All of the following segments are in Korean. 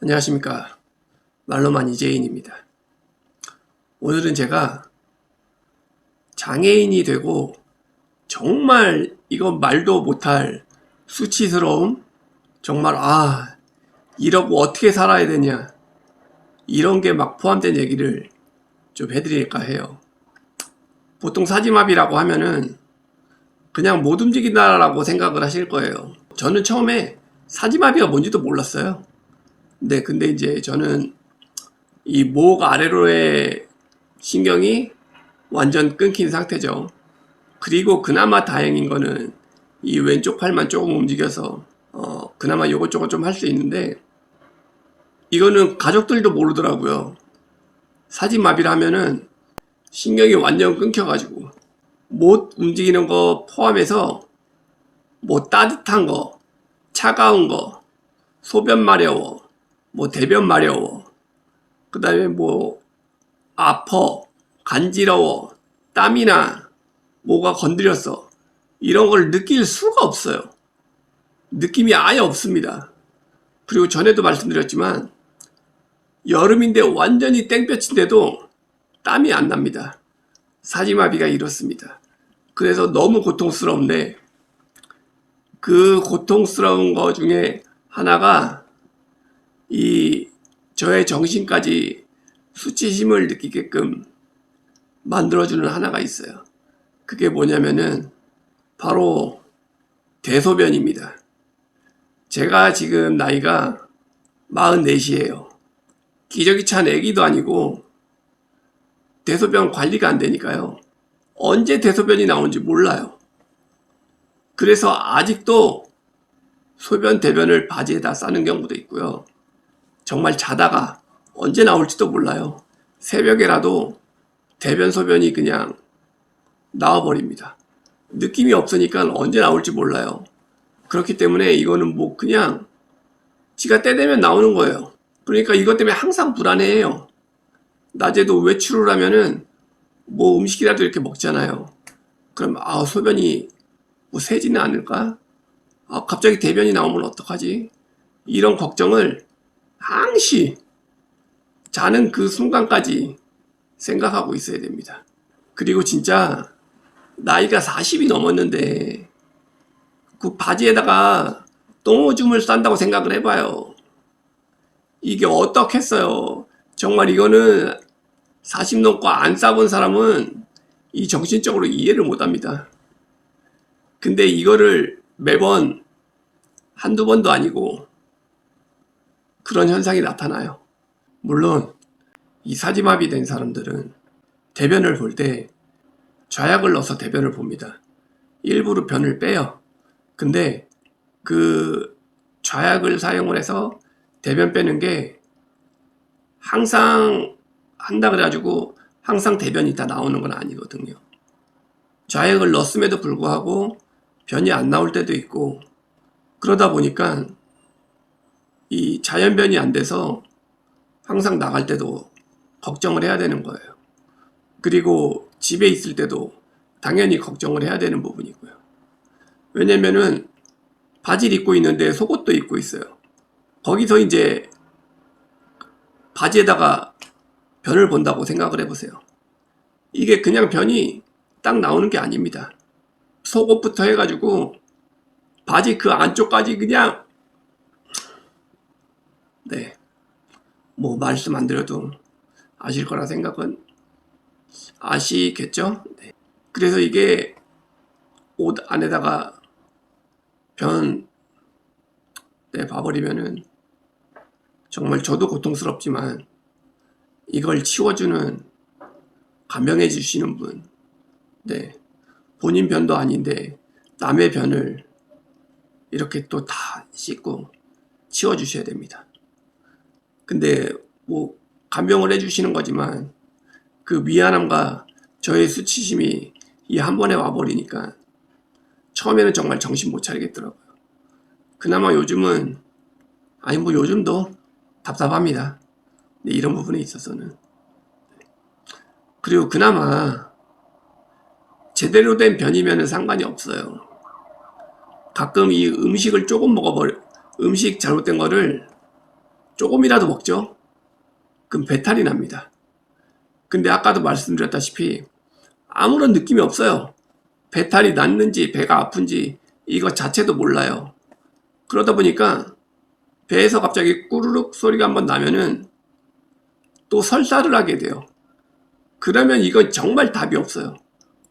안녕하십니까. 말로만 이재인입니다. 오늘은 제가 장애인이 되고 정말 이건 말도 못할 수치스러움, 정말 아, 이러고 어떻게 살아야 되냐, 이런 게 막 포함된 얘기를 좀 해드릴까 해요. 보통 사지마비라고 하면은 그냥 못 움직인다라고 생각을 하실 거예요. 저는 처음에 사지마비가 뭔지도 몰랐어요. 네, 근데 이제 저는 이 목 아래로의 신경이 완전 끊긴 상태죠. 그리고 그나마 다행인 거는 이 왼쪽 팔만 조금 움직여서 어 그나마 요것저것 좀 할 수 있는데 이거는 가족들도 모르더라고요. 사진마비를 하면은 신경이 완전 끊겨가지고 못 움직이는 거 포함해서 뭐 따뜻한 거, 차가운 거, 소변 마려워, 뭐 대변 마려워, 그 다음에 뭐 아퍼, 간지러워, 땀이나 뭐가 건드렸어. 이런 걸 느낄 수가 없어요. 느낌이 아예 없습니다. 그리고 전에도 말씀드렸지만 여름인데 완전히 땡볕인데도 땀이 안 납니다. 사지마비가 이렇습니다. 그래서 너무 고통스러운데 그 고통스러운 거 중에 하나가 이 저의 정신까지 수치심을 느끼게끔 만들어주는 하나가 있어요. 그게 뭐냐면은 바로 대소변입니다. 제가 지금 나이가 44이에요. 기저귀 찬 애기도 아니고 대소변 관리가 안 되니까요. 언제 대소변이 나온지 몰라요. 그래서 아직도 소변 대변을 바지에다 싸는 경우도 있고요. 정말 자다가 언제 나올지도 몰라요. 새벽에라도 대변 소변이 그냥 나와버립니다. 느낌이 없으니까 언제 나올지 몰라요. 그렇기 때문에 이거는 뭐 그냥 지가 때 되면 나오는 거예요. 그러니까 이것 때문에 항상 불안해해요. 낮에도 외출을 하면은 뭐 음식이라도 이렇게 먹잖아요. 그럼 아 소변이 뭐 새지는 않을까? 아 갑자기 대변이 나오면 어떡하지? 이런 걱정을 항시 자는 그 순간까지 생각하고 있어야 됩니다. 그리고 진짜 나이가 40이 넘었는데 그 바지에다가 똥오줌을 싼다고 생각을 해봐요. 이게 어떻겠어요. 정말 이거는 40 넘고 안 싸본 사람은 이 정신적으로 이해를 못 합니다. 근데 이거를 매번 한두 번도 아니고 그런 현상이 나타나요. 물론 이 사지마비 된 사람들은 대변을 볼 때 좌약을 넣어서 대변을 봅니다. 일부러 변을 빼요. 근데 그 좌약을 사용을 해서 대변 빼는 게 항상 한다 그래가지고 항상 대변이 다 나오는 건 아니거든요. 좌약을 넣었음에도 불구하고 변이 안 나올 때도 있고 그러다 보니까 이 자연변이 안 돼서 항상 나갈 때도 걱정을 해야 되는 거예요. 그리고 집에 있을 때도 당연히 걱정을 해야 되는 부분이고요. 왜냐면은 바지를 입고 있는데 속옷도 입고 있어요. 거기서 이제 바지에다가 변을 본다고 생각을 해보세요. 이게 그냥 변이 딱 나오는 게 아닙니다. 속옷부터 해가지고 바지 그 안쪽까지 그냥 네. 뭐 말씀 안 드려도 아실 거라 생각은 아시겠죠? 네. 그래서 이게 옷 안에다가 변 네, 봐버리면은 정말 저도 고통스럽지만 이걸 치워주는 간병해 주시는 분, 네. 본인 변도 아닌데 남의 변을 이렇게 또 다 씻고 치워주셔야 됩니다. 근데 뭐 간병을 해주시는 거지만 그 미안함과 저의 수치심이 이 한 번에 와버리니까 처음에는 정말 정신 못 차리겠더라고요. 그나마 요즘은 아니 뭐 요즘도 답답합니다. 네, 이런 부분에 있어서는 그리고 그나마 제대로 된 변이면 상관이 없어요. 가끔 이 음식을 조금 먹어버려 음식 잘못된 거를 조금이라도 먹죠? 그럼 배탈이 납니다. 근데 아까도 말씀드렸다시피 아무런 느낌이 없어요. 배탈이 났는지 배가 아픈지 이거 자체도 몰라요. 그러다 보니까 배에서 갑자기 꾸르륵 소리가 한번 나면은 또 설사를 하게 돼요. 그러면 이건 정말 답이 없어요.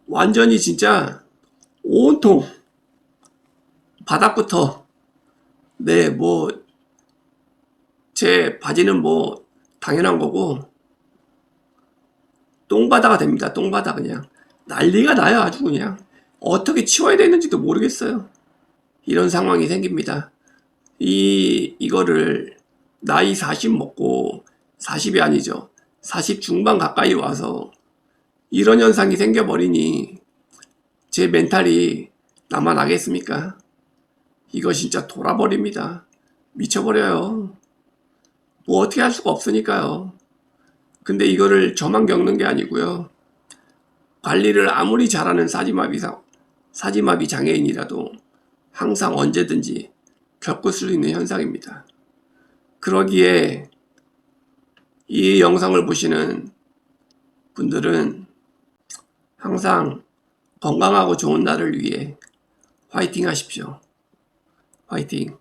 완전히 진짜 온통 바닥부터 네, 뭐 제 바지는 뭐 당연한 거고 똥바다가 됩니다. 똥바다 그냥 난리가 나요. 아주 그냥 어떻게 치워야 되는지도 모르겠어요. 이런 상황이 생깁니다. 이 이거를 나이 40 먹고 40이 아니죠. 40 중반 가까이 와서 이런 현상이 생겨버리니 제 멘탈이 나만 하겠습니까? 이거 진짜 돌아버립니다. 미쳐버려요. 뭐 어떻게 할 수가 없으니까요. 근데 이거를 저만 겪는 게 아니고요. 관리를 아무리 잘하는 사지마비 사, 사지마비 장애인이라도 항상 언제든지 겪을 수 있는 현상입니다. 그러기에 이 영상을 보시는 분들은 항상 건강하고 좋은 날을 위해 화이팅 하십시오. 화이팅.